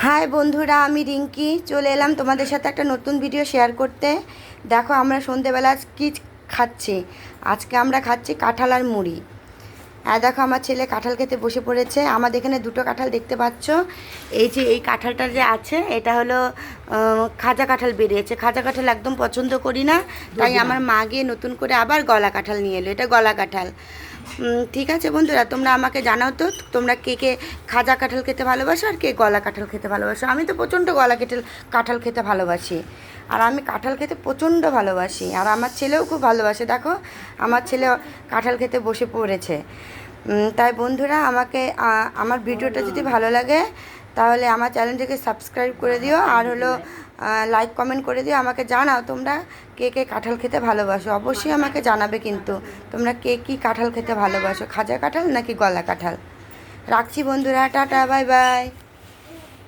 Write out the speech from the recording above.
High বন্ধুরা আমি রিঙ্কি। চলে এলাম তোমাদের সাথে একটা নতুন ভিডিও শেয়ার করতে। দেখো আমরা সন্ধেবেলা আজ কী খাচ্ছি? আজকে আমরা খাচ্ছি কাঁঠাল আর মুড়ি। হ্যাঁ দেখো আমার ছেলে কাঁঠাল খেতে বসে পড়েছে। আমাদের এখানে দুটো কাঁঠাল দেখতে পাচ্ছ। এই যে এই কাঁঠালটা যে আছে এটা হলো খাজা কাঁঠাল বেরিয়েছে। খাজা কাঁঠাল একদম পছন্দ করি না। তাই আমার মা গিয়ে নতুন করে আবার গলা কাঁঠাল নিয়ে এলো। এটা গলা কাঁঠাল। ঠিক আছে বন্ধুরা, তোমরা আমাকে জানাও তো, তোমরা কে কে খাজা কাঁঠাল খেতে ভালোবাসো আর কে গলা কাঁঠাল খেতে ভালোবাসো। আমি তো প্রচণ্ড গলা কেটে কাঁঠাল খেতে ভালোবাসি। আর আমি কাঁঠাল খেতে প্রচণ্ড ভালোবাসি। আর আমার ছেলেও খুব ভালোবাসে, দেখো, আমার ছেলে কাঁঠাল খেতে বসে পড়েছে। তাই বন্ধুরা, আমাকে আমার ভিডিওটা যদি ভালো লাগে, তাহলে আমার চ্যানেলটিকে সাবস্ক্রাইব করে দিও। আর হলো লাইক কমেন্ট করে দিও, আমাকে জানাও তোমরা কে কে কাঁঠাল খেতে ভালোবাসো। অবশ্যই আমাকে জানাবে কিন্তু। তোমরা কে কী কাঁঠাল খেতে ভালোবাসো, খাজা কাঁঠাল নাকি গলা কাঁঠাল? রাখছি বন্ধুরা, টাটা বাই বাই